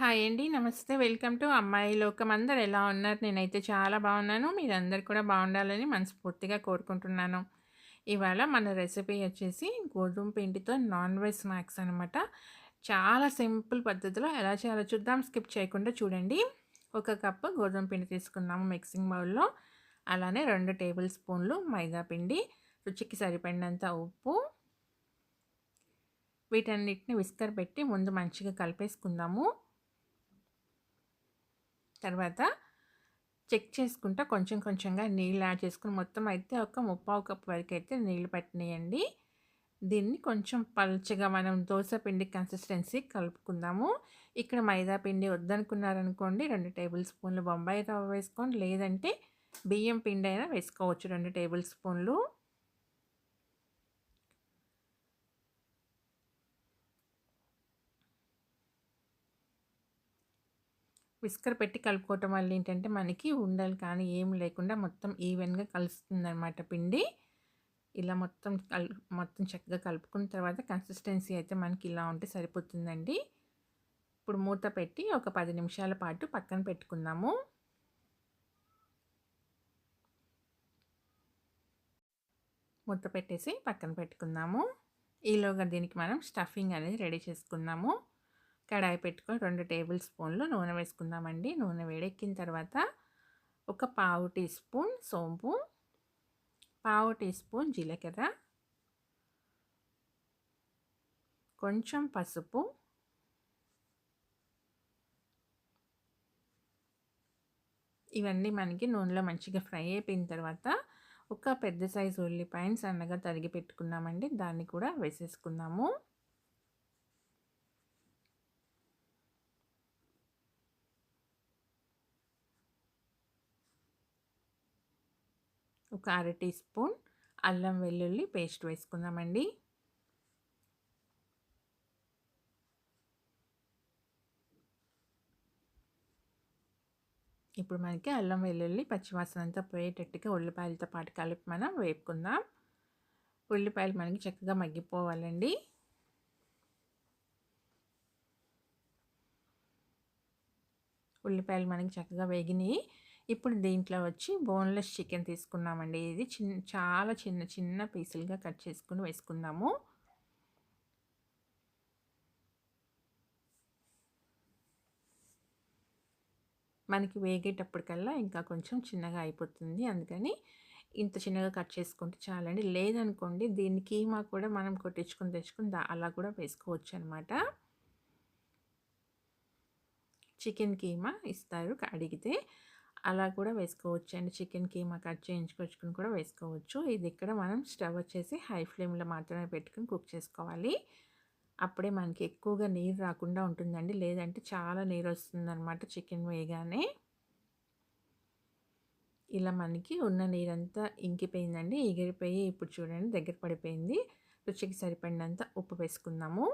Hi అండి. నమస్తే. Welcome to అమ్మాయి లోకం. అందరు ఎలా ఉన్నారు? నేనైతే చాలా బాగున్నాను. మీరందరు కూడా బాగుండాలని మనస్ఫూర్తిగా కోరుకుంటున్నాను. ఇవాళ మన రెసిపీ వచ్చేసి గోధుమ పిండితో నాన్ వెజ్ స్నాక్స్ అనమాట. చాలా సింపుల్ పద్ధతిలో ఎలా చేయాలో చూద్దాం. స్కిప్ చేయకుండా చూడండి. ఒక కప్పు గోధుమ పిండి తీసుకున్నాము మిక్సింగ్ బౌల్‌లో. అలానే రెండు టేబుల్ స్పూన్లు మైదా పిండి, రుచికి సరిపడినంత ఉప్పు వీటన్నిటిని విస్కర్ పెట్టి ముందు మంచిగా కలిపేసుకుందాము. తర్వాత చెక్ చేసుకుంటా కొంచెం కొంచెంగా నీళ్ళు యాడ్ చేసుకుని మొత్తం అయితే ఒక ముప్పావు కప్పు వరకు అయితే నీళ్ళు పట్టినాయండి. దీన్ని కొంచెం పల్చగా మనం దోస పిండి కన్సిస్టెన్సీ కలుపుకుందాము. ఇక్కడ మైదా పిండి వద్దనుకున్నారనుకోండి రెండు టేబుల్ స్పూన్లు బొంబాయి రవ్వ వేసుకోండి. లేదంటే బియ్యం పిండి అయినా వేసుకోవచ్చు రెండు టేబుల్ స్పూన్లు. విస్కర్ పెట్టి కలుపుకోవటం వల్ల ఏంటంటే మనకి ఉండలు కానీ ఏమి లేకుండా మొత్తం ఈవెన్‌గా కలుస్తుందనమాట పిండి. ఇలా మొత్తం కల్ మొత్తం చక్కగా కలుపుకున్న తర్వాత కన్సిస్టెన్సీ అయితే మనకి ఇలా ఉంటే సరిపోతుందండి. ఇప్పుడు మూత పెట్టి ఒక పది నిమిషాల పాటు పక్కన పెట్టుకుందాము. మూత పెట్టేసి పక్కన పెట్టుకుందాము. ఈలోగా దీనికి మనం స్టఫింగ్ అనేది రెడీ చేసుకుందాము. కడాయి పెట్టుకొని రెండు టేబుల్ స్పూన్లు నూనె వేసుకుందామండి. నూనె వేడెక్కిన తర్వాత ఒక పావు టీ స్పూన్ సోంపు, పావు టీ స్పూన్ జీలకర్ర, కొంచెం పసుపు, ఇవన్నీ మనకి నూనెలో మంచిగా ఫ్రై అయిపోయిన తర్వాత ఒక పెద్ద సైజు ఉల్లిపాయని సన్నగా తరిగి పెట్టుకున్నామండి. దాన్ని కూడా వేసేసుకుందాము. ఒక అర టీ స్పూన్ అల్లం వెల్లుల్లి పేస్ట్ వేసుకుందామండి. ఇప్పుడు మనకి అల్లం వెల్లుల్లి పచ్చివాసన అంతా పోయేటట్టుగా ఉల్లిపాయలతో పాటు కలిపి మనం వేపుకుందాం. ఉల్లిపాయలు మనకి చక్కగా మగ్గిపోవాలండి. ఉల్లిపాయలు మనకి చక్కగా వేగినాయి. ఇప్పుడు దీంట్లో వచ్చి బోన్‌లెస్ చికెన్ తీసుకున్నామండి. ఇది చిన్న చాలా చిన్న చిన్న పీసులుగా కట్ చేసుకుని వేసుకుందాము. మనకి వేగేటప్పటికల్లా ఇంకా కొంచెం చిన్నగా అయిపోతుంది. అందుకని ఇంత చిన్నగా కట్ చేసుకుంటే చాలండి. లేదనుకోండి దీన్ని కీమా కూడా మనం కొట్టించుకొని తెచ్చుకుని అలా కూడా వేసుకోవచ్చనమాట. చికెన్ కీమా ఇస్తారు అడిగితే. అలా కూడా వేసుకోవచ్చండి. చికెన్ కీమా కట్ చేయించుకొచ్చుకొని కూడా వేసుకోవచ్చు. ఇది ఇక్కడ మనం స్టవ్ వచ్చేసి హై ఫ్లేమ్‌లో మాత్రమే పెట్టుకొని కుక్ చేసుకోవాలి. అప్పుడే మనకి ఎక్కువగా నీరు రాకుండా ఉంటుందండి. లేదంటే చాలా నీరు వస్తుందన్నమాట చికెన్ వేయగానే. ఇలా మనకి ఉన్న నీరంతా ఇంకిపోయిందండి. ఎగిరిపోయి ఇప్పుడు చూడండి దగ్గర పడిపోయింది. రుచికి సరిపడినంత ఉప్పు వేసుకుందాము.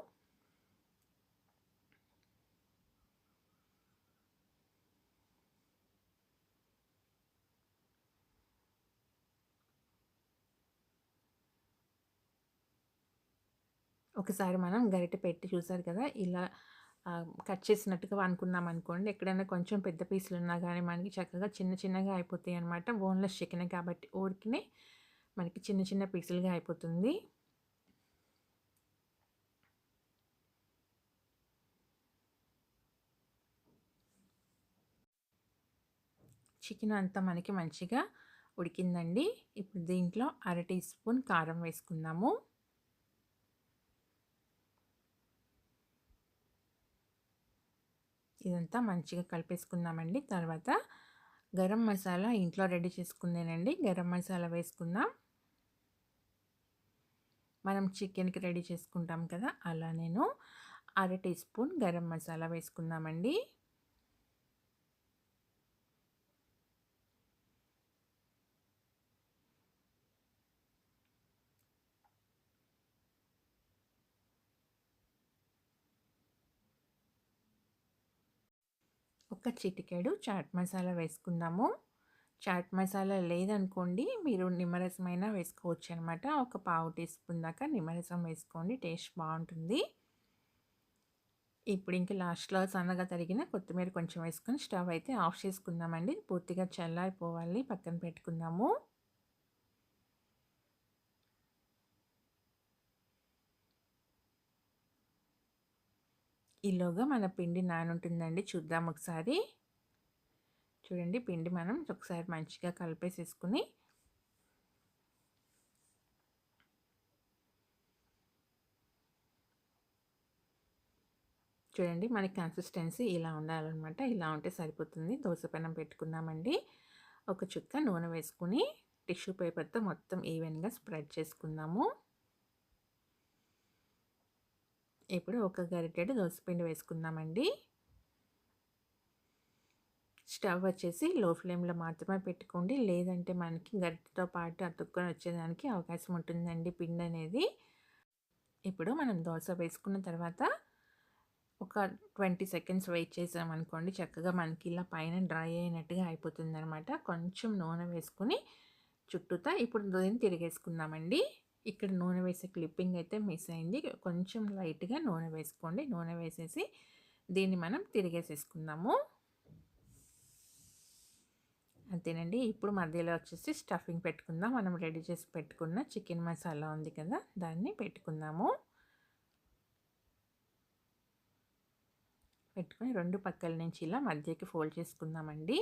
ఒకసారి మనం గరిటె పెట్టి చూసారు కదా! ఇలా కట్ చేసినట్టుగా అనుకున్నాం అనుకోండి ఎక్కడైనా కొంచెం పెద్ద పీసులున్నా కానీ మనకి చక్కగా చిన్న చిన్నగా అయిపోతాయి అనమాట బోన్‌లెస్ చికెన్ కాబట్టి ఊరికనే మనకి చిన్న చిన్న పీసులుగా అయిపోతుంది. చికెన్ అంతా మనకి మంచిగా ఉడికిందండి. ఇప్పుడు దీంట్లో అర టీ స్పూన్ కారం వేసుకుందాము. ఇదంతా మంచిగా కలిపేసుకుందామండి. తర్వాత గరం మసాలా ఇంట్లో రెడీ చేసుకుందేనండి. గరం మసాలా వేసుకుందాం. మనం చికెన్‌కి రెడీ చేసుకుంటాం కదా! అలా నేను అర టీ స్పూన్ గరం మసాలా వేసుకుందామండి. ఒక చిటికెడు చాట్ మసాలా వేసుకుందాము. చాట్ మసాలా లేదనుకోండి మీరు నిమ్మరసమైన వేసుకోవచ్చు అనమాట ఒక పావు టీ స్పూన్ దాకా నిమ్మరసం వేసుకోండి. టేస్ట్ బాగుంటుంది ఇప్పుడు ఇంక లాస్ట్‌లో సన్నగా తరిగిన కొత్తిమీర కొంచెం వేసుకొని స్టవ్ అయితే ఆఫ్ చేసుకుందామండి. పూర్తిగా చల్లారిపోవాలి. పక్కన పెట్టుకుందాము. ఈలోగా మన పిండి నానుంటుందండి. చూద్దాం ఒకసారి. చూడండి పిండి మనం ఒకసారి మంచిగా కలిపేసేసుకొని చూడండి మనకి కన్సిస్టెన్సీ ఇలా ఉండాలన్నమాట. ఇలా ఉంటే సరిపోతుంది. దోస పెట్టుకున్నామండి. ఒక చుక్క నూనె వేసుకొని టిష్యూ పేపర్‌తో మొత్తం ఈవెన్‌గా స్ప్రెడ్ చేసుకుందాము. ఇప్పుడు ఒక గరిటెడు దోసపిండి వేసుకుందామండి. స్టవ్ వచ్చేసి లో ఫ్లేమ్‌లో మాత్రమే పెట్టుకోండి. లేదంటే మనకి గరిటెతో పాటు అతుక్కొని వచ్చేదానికి అవకాశం ఉంటుందండి పిండి అనేది ఇప్పుడు మనం దోస వేసుకున్న తర్వాత ఒక 20 సెకండ్స్ వెయిట్ చేసామనుకోండి చక్కగా మనకి ఇలా పైన డ్రై అయినట్టుగా అయిపోతుందనమాట. కొంచెం నూనె వేసుకొని చుట్టూతా ఇప్పుడు దీన్ని తిరిగేసుకుందామండి. ఇక్కడ నూనె వేసే క్లిప్పింగ్ అయితే మిస్ అయింది. కొంచెం లైట్‌గా నూనె వేసుకోండి. నూనె వేసేసి దీన్ని మనం తిరిగేసేసుకుందాము. అంతేనండి. ఇప్పుడు మధ్యలో వచ్చేసి స్టఫింగ్ పెట్టుకుందాం. మనం రెడీ చేసి పెట్టుకున్న చికెన్ మసాలా ఉంది కదా! దాన్ని పెట్టుకుందాము. పెట్టుకొని రెండు పక్కల నుంచి ఇలా మధ్యకి ఫోల్డ్ చేసుకుందామండి.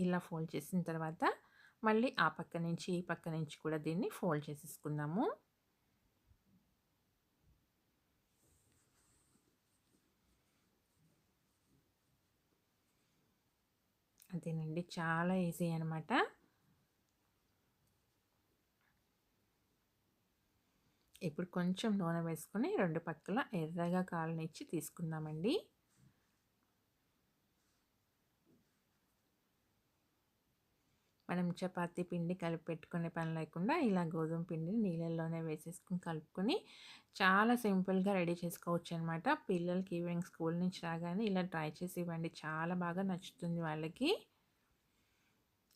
ఇలా ఫోల్డ్ చేసిన తర్వాత మళ్ళీ ఆ పక్క నుంచి, ఈ పక్క నుంచి కూడా దీన్ని ఫోల్డ్ చేసేసుకుందాము. అదేనండి. చాలా ఈజీ అనమాట. ఇప్పుడు కొంచెం నూనె వేసుకొని రెండు పక్కల ఎర్రగా కాలనిచ్చి తీసుకుందామండి. మనం చపాతీ పిండి కలిపి పెట్టుకునే పని లేకుండా ఇలా గోధుమ పిండిని నీళ్ళల్లోనే వేసేసుకొని కలుపుకొని చాలా సింపుల్‌గా రెడీ చేసుకోవచ్చు అనమాట పిల్లలకి ఈవినింగ్ స్కూల్ నుంచి రాగానే ఇలా ట్రై చేసి ఇవ్వండి. చాలా బాగా నచ్చుతుంది వాళ్ళకి.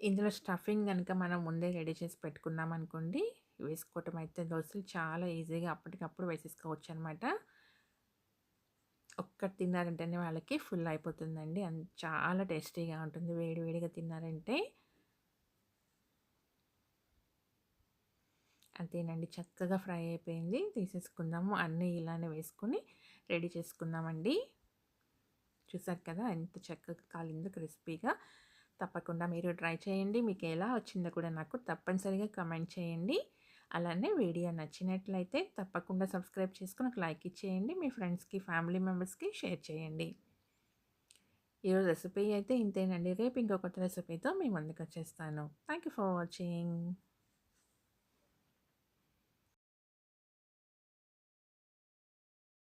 ఇందులో స్టఫింగ్ కనుక మనం ముందే రెడీ చేసి పెట్టుకున్నామనుకోండి, వేసుకోవటం అయితే దోసలు చాలా ఈజీగా అప్పటికప్పుడు వేసేసుకోవచ్చు అనమాట ఒక్కటి తిన్నారంటేనే వాళ్ళకి ఫుల్ అయిపోతుందండి. చాలా టేస్టీగా ఉంటుంది వేడివేడిగా తిన్నారంటే. అంతేనండి. చక్కగా ఫ్రై అయిపోయింది. తీసేసుకుందాము. అన్నీ ఇలానే వేసుకొని రెడీ చేసుకుందామండి. చూసారు కదా! ఎంత చక్కగా కాలిందో క్రిస్పీగా. తప్పకుండా మీరు ట్రై చేయండి. మీకు ఎలా వచ్చిందో కూడా నాకు తప్పనిసరిగా కమెంట్ చేయండి. అలానే వీడియో నచ్చినట్లయితే తప్పకుండా సబ్స్క్రైబ్ చేసుకుని ఒక లైక్ ఇచ్చేయండి. మీ ఫ్రెండ్స్‌కి, ఫ్యామిలీ మెంబర్స్‌కి షేర్ చేయండి. ఈరోజు రెసిపీ అయితే ఇంతేనండి. రేపు ఇంకొకటి రెసిపీతో మీ ముందుకు వచ్చేస్తాను యూ ఫర్ వాచింగ్.